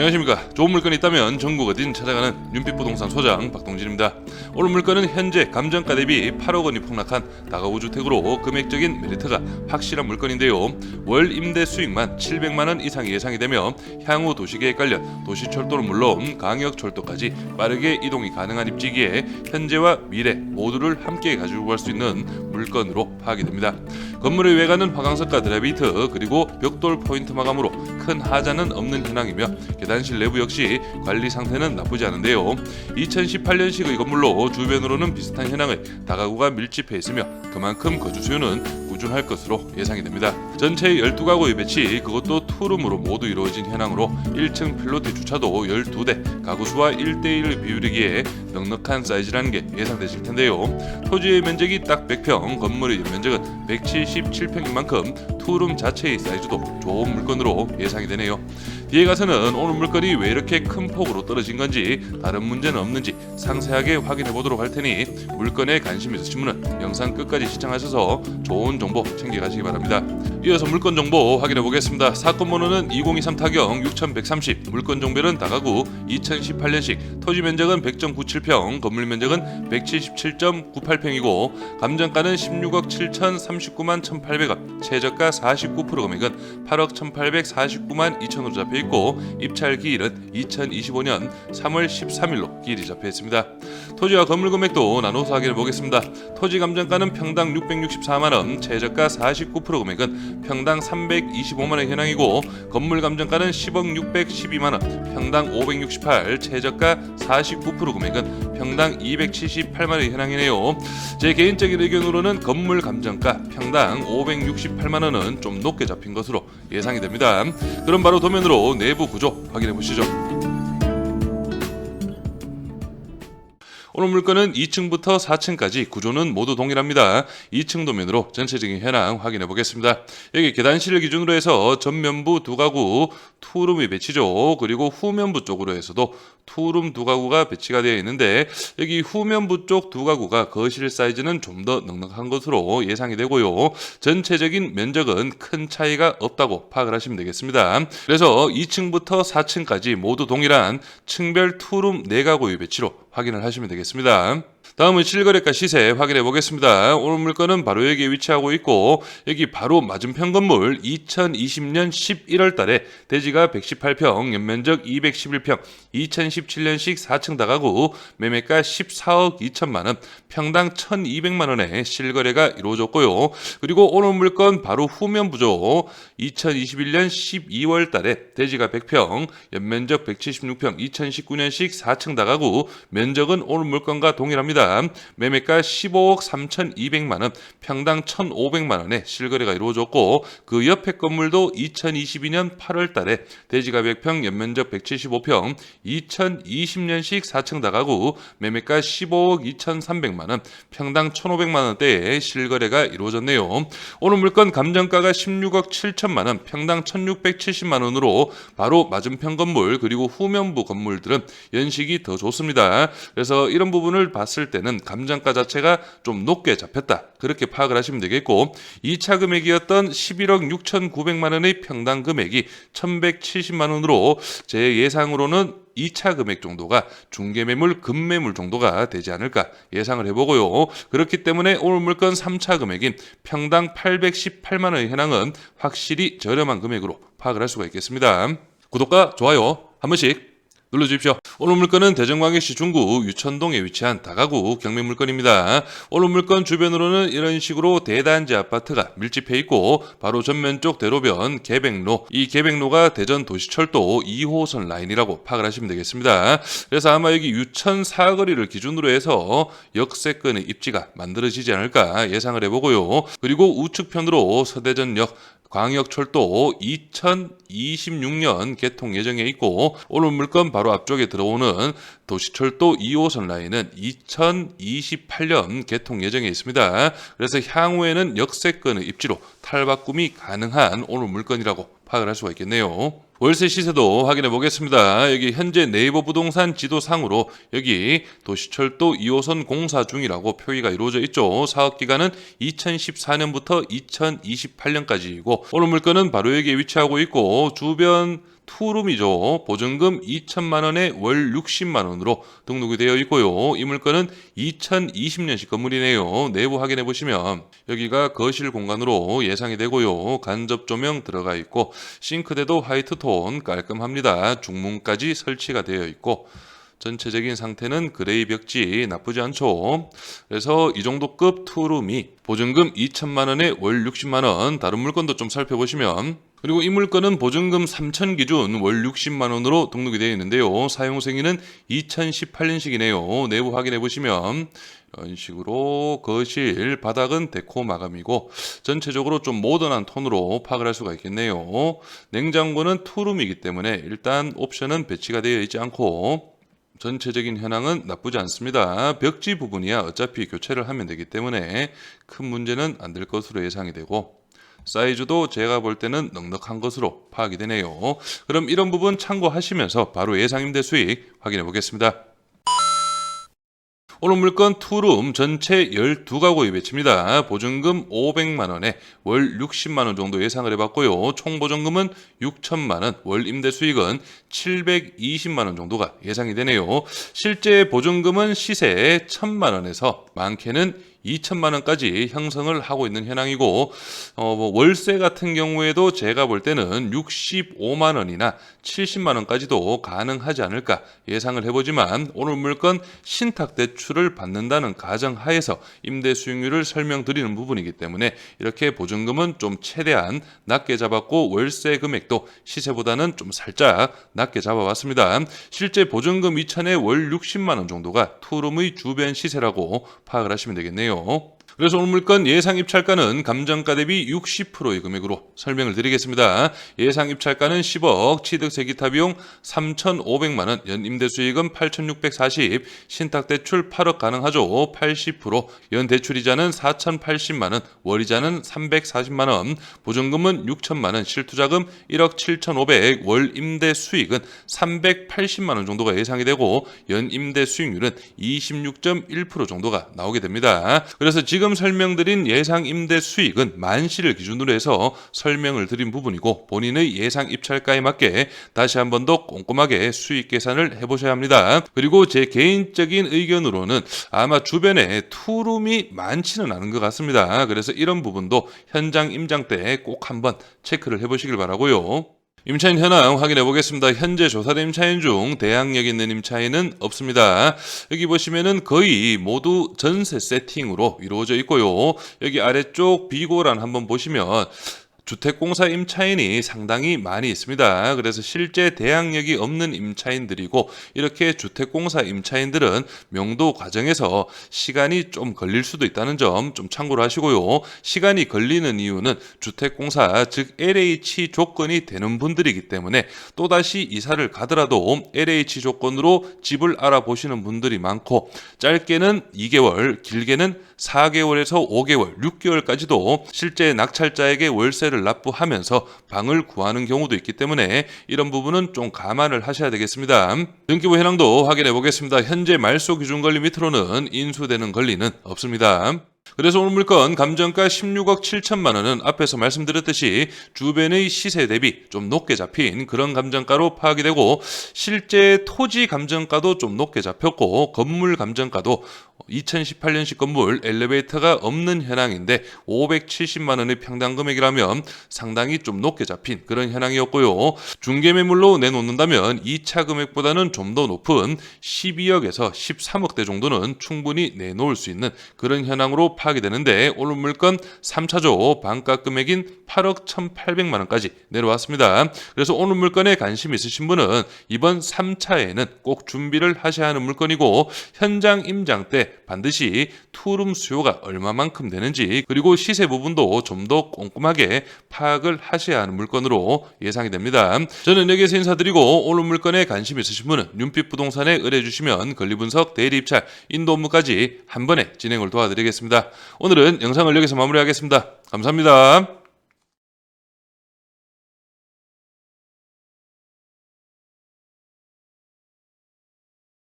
안녕하십니까. 좋은 물건이 있다면 전국 어디든 찾아가는 윤빛부동산 소장 박동진입니다. 오늘 물건은 현재 감정가 대비 8억 원이 폭락한 다가구 주택으로 금액적인 메리트가 확실한 물건인데요. 월 임대 수익만 700만 원 이상이 예상이 되며 향후 도시계획 관련 도시철도는 물론 강역철도까지 빠르게 이동이 가능한 입지기에 현재와 미래 모두를 함께 가지고 갈 수 있는 물건으로 파악이 됩니다. 건물의 외관은 화강석과 드라비트 그리고 벽돌 포인트 마감으로 큰 하자는 없는 현황이며 계단실 내부 역시 관리 상태는 나쁘지 않은데요. 2018년식의 건물로 주변으로는 비슷한 현황의 다가구가 밀집해 있으며 그만큼 거주 수요는 꾸준할 것으로 예상이 됩니다. 전체 12가구의 배치 그것도 투룸으로 모두 이루어진 현황으로 1층 필로티 주차도 12대 가구 수와 1대1 비율이기에 넉넉한 사이즈라는 게 예상되실 텐데요. 토지의 면적이 딱 100평, 건물의 연면적은 177평인 만큼 투룸 자체의 사이즈도 좋은 물건으로 예상이 되네요. 뒤에 가서는 오늘 물건이 왜 이렇게 큰 폭으로 떨어진 건지 다른 문제는 없는지 상세하게 확인해 보도록 할 테니 물건에 관심 있으신 분은 영상 끝까지 시청하셔서 좋은 정보 챙겨가시기 바랍니다. 이어서 물건 정보 확인해 보겠습니다. 사건 번호는 2023 타경 6130, 물건 종별은 다가구 2018년식, 토지 면적은 100.97평, 건물 면적은 177.98평이고 감정가는 16억 7,039만 1,800원, 최저가 49% 금액은 8억 1,849만 2천으로 잡혀 있고 입찰 기일은 2025년 3월 13일로 기일이 잡혀 있습니다. 토지와 건물 금액도 나눠서 확인해 보겠습니다. 토지 감정가는 평당 664만 원, 최저가 49% 금액은 평당 325만 원 현황이고 건물 감정가는 10억 612만 원, 평당 568, 최저가 49% 금액은 평당 278만 원 현황이네요. 제 개인적인 의견으로는 건물 감정가 평당 568만 원은 좀 높게 잡힌 것으로 예상이 됩니다. 그럼 바로 도면으로 내부 구조 확인해 보시죠. 오늘 물건은 2층부터 4층까지 구조는 모두 동일합니다. 2층 도면으로 전체적인 현황 확인해 보겠습니다. 여기 계단실을 기준으로 해서 전면부 두 가구 투룸이 배치죠. 그리고 후면부 쪽으로 해서도 투룸 두 가구가 배치가 되어 있는데 여기 후면부 쪽 두 가구가 거실 사이즈는 좀 더 넉넉한 것으로 예상이 되고요. 전체적인 면적은 큰 차이가 없다고 파악을 하시면 되겠습니다. 그래서 2층부터 4층까지 모두 동일한 층별 투룸 네 가구의 배치로 확인을 하시면 되겠습니다. 다음은 실거래가 시세 확인해 보겠습니다. 오늘 물건은 바로 여기에 위치하고 있고 여기 바로 맞은편 건물 2020년 11월 달에 대지가 118평, 연면적 211평, 2017년식 4층 다가구 매매가 14억 2천만 원, 평당 1,200만 원에 실거래가 이루어졌고요. 그리고 오늘 물건 바로 후면 부죠. 2021년 12월 달에 대지가 100평, 연면적 176평, 2019년식 4층 다가구 면적은 오늘 물건과 동일합니다. 매매가 15억 3,200만 원, 평당 1,500만 원에 실거래가 이루어졌고 그 옆에 건물도 2022년 8월 달에 대지가 100평, 연면적 175평, 2020년식 4층 다가구 매매가 15억 2,300만 원, 평당 1,500만 원대에 실거래가 이루어졌네요. 오늘 물건 감정가가 16억 7천만 원, 평당 1,670만 원으로 바로 맞은편 건물 그리고 후면부 건물들은 연식이 더 좋습니다. 그래서 이런 부분을 봤을 때는 감정가 자체가 좀 높게 잡혔다. 그렇게 파악을 하시면 되겠고 2차 금액이었던 11억 6,900만 원의 평당 금액이 1,170만 원으로 제 예상으로는 2차 금액 정도가 중개 매물, 급매물 정도가 되지 않을까 예상을 해보고요. 그렇기 때문에 오늘 물건 3차 금액인 평당 818만 원의 현황은 확실히 저렴한 금액으로 파악을 할 수가 있겠습니다. 구독과 좋아요 한 번씩 눌러주십시오. 오늘 물건은 대전광역시 중구 유천동에 위치한 다가구 경매 물건입니다. 오늘 물건 주변으로는 이런 식으로 대단지 아파트가 밀집해 있고 바로 전면 쪽 대로변 개백로 이 개백로가 대전 도시철도 2호선 라인이라고 파악을 하시면 되겠습니다. 그래서 아마 여기 유천 사거리를 기준으로 해서 역세권의 입지가 만들어지지 않을까 예상을 해보고요. 그리고 우측편으로 서대전역 광역철도 2026년 개통 예정에 있고 오늘 물건 바로 앞쪽에 들어오는 도시철도 2호선 라인은 2028년 개통 예정에 있습니다. 그래서 향후에는 역세권의 입지로 탈바꿈이 가능한 오늘 물건이라고 파악을 할 수가 있겠네요. 월세 시세도 확인해 보겠습니다. 여기 현재 네이버 부동산 지도상으로 여기 도시철도 2호선 공사 중이라고 표기가 이루어져 있죠. 사업 기간은 2014년부터 2028년까지이고 오늘 물건은 바로 여기에 위치하고 있고 주변 투룸이죠. 보증금 2천만 원에 월 60만 원으로 등록이 되어 있고요. 이 물건은 2020년식 건물이네요. 내부 확인해 보시면 여기가 거실 공간으로 예상이 되고요. 간접 조명 들어가 있고 싱크대도 화이트 톤 깔끔합니다. 중문까지 설치가 되어 있고 전체적인 상태는 그레이 벽지 나쁘지 않죠. 그래서 이 정도 급 투룸이 보증금 2천만 원에 월 60만 원 다른 물건도 좀 살펴보시면 그리고 이 물건은 보증금 3천 기준 월 60만 원으로 등록이 되어 있는데요. 사용 생일은 2018년식이네요. 내부 확인해 보시면 이런 식으로 거실 바닥은 데코 마감이고 전체적으로 좀 모던한 톤으로 파악을 할 수가 있겠네요. 냉장고는 투룸이기 때문에 일단 옵션은 배치가 되어 있지 않고 전체적인 현황은 나쁘지 않습니다. 벽지 부분이야 어차피 교체를 하면 되기 때문에 큰 문제는 안 될 것으로 예상이 되고 사이즈도 제가 볼 때는 넉넉한 것으로 파악이 되네요. 그럼 이런 부분 참고하시면서 바로 예상 임대 수익 확인해 보겠습니다. 오늘 물건 투룸 전체 12가구의 배치입니다. 보증금 500만 원에 월 60만 원 정도 예상을 해봤고요. 총 보증금은 6천만 원, 월 임대 수익은 720만 원 정도가 예상이 되네요. 실제 보증금은 시세 1천만 원에서 많게는 2천만 원까지 형성을 하고 있는 현황이고 어, 뭐 월세 같은 경우에도 제가 볼 때는 65만 원이나 70만 원까지도 가능하지 않을까 예상을 해보지만 오늘 물건 신탁 대출을 받는다는 가정 하에서 임대 수익률을 설명드리는 부분이기 때문에 이렇게 보증금은 좀 최대한 낮게 잡았고 월세 금액도 시세보다는 좀 살짝 낮게 잡아봤습니다. 실제 보증금 2천에 월 60만 원 정도가 투룸의 주변 시세라고 파악을 하시면 되겠네요. 주세요. 그래서 오늘 물건 예상 입찰가는 감정가 대비 60%의 금액으로 설명을 드리겠습니다. 예상 입찰가는 10억, 취득 세 기타 비용 3,500만 원, 연 임대 수익은 8,640, 신탁 대출 8억 가능하죠. 80%, 연 대출이자는 4,080만 원, 월이자는 340만 원, 보증금은 6천만 원, 실투자금 1억 7,500, 월 임대 수익은 380만 원 정도가 예상이 되고 연 임대 수익률은 26.1% 정도가 나오게 됩니다. 그래서 지금 설명드린 예상 임대 수익은 만시를 기준으로 해서 설명을 드린 부분이고 본인의 예상 입찰가에 맞게 다시 한 번 더 꼼꼼하게 수익 계산을 해보셔야 합니다. 그리고 제 개인적인 의견으로는 아마 주변에 투룸이 많지는 않은 것 같습니다. 그래서 이런 부분도 현장 임장 때 꼭 한번 체크를 해보시길 바라고요. 임차인 현황 확인해 보겠습니다. 현재 조사된 임차인 중 대항력 있는 임차인은 없습니다. 여기 보시면은 거의 모두 전세 세팅으로 이루어져 있고요. 여기 아래쪽 비고란 한번 보시면 주택공사 임차인이 상당히 많이 있습니다. 그래서 실제 대항력이 없는 임차인들이고 이렇게 주택공사 임차인들은 명도 과정에서 시간이 좀 걸릴 수도 있다는 점 좀 참고를 하시고요. 시간이 걸리는 이유는 주택공사 즉 LH 조건이 되는 분들이기 때문에 또다시 이사를 가더라도 LH 조건으로 집을 알아보시는 분들이 많고 짧게는 2개월, 길게는 4개월에서 5개월, 6개월까지도 실제 낙찰자에게 월세를 납부하면서 방을 구하는 경우도 있기 때문에 이런 부분은 좀 감안을 하셔야 되겠습니다. 등기부 현황도 확인해 보겠습니다. 현재 말소 기준 권리 밑으로는 인수되는 권리는 없습니다. 그래서 오늘 물건 감정가 16억 7천만 원은 앞에서 말씀드렸듯이 주변의 시세 대비 좀 높게 잡힌 그런 감정가로 파악이 되고 실제 토지 감정가도 좀 높게 잡혔고 건물 감정가도 2018년식 건물 엘리베이터가 없는 현황인데 570만 원의 평당 금액이라면 상당히 좀 높게 잡힌 그런 현황이었고요. 중개 매물로 내놓는다면 2차 금액보다는 좀 더 높은 12억에서 13억대 정도는 충분히 내놓을 수 있는 그런 현황으로 파악이 되는데 오늘 물건 3차조 반가 금액인 8억 1,800만 원까지 내려왔습니다. 그래서 오늘 물건에 관심 있으신 분은 이번 3차에는 꼭 준비를 하셔야 하는 물건이고 현장 임장 때 반드시 투룸 수요가 얼마만큼 되는지 그리고 시세 부분도 좀 더 꼼꼼하게 파악을 하셔야 하는 물건으로 예상이 됩니다. 저는 여기에서 인사드리고 오늘 물건에 관심 있으신 분은 윤빛 부동산에 의뢰 주시면 권리 분석, 대리 입찰, 인도 업무까지 한 번에 진행을 도와드리겠습니다. 오늘은 영상을 여기서 마무리하겠습니다. 감사합니다.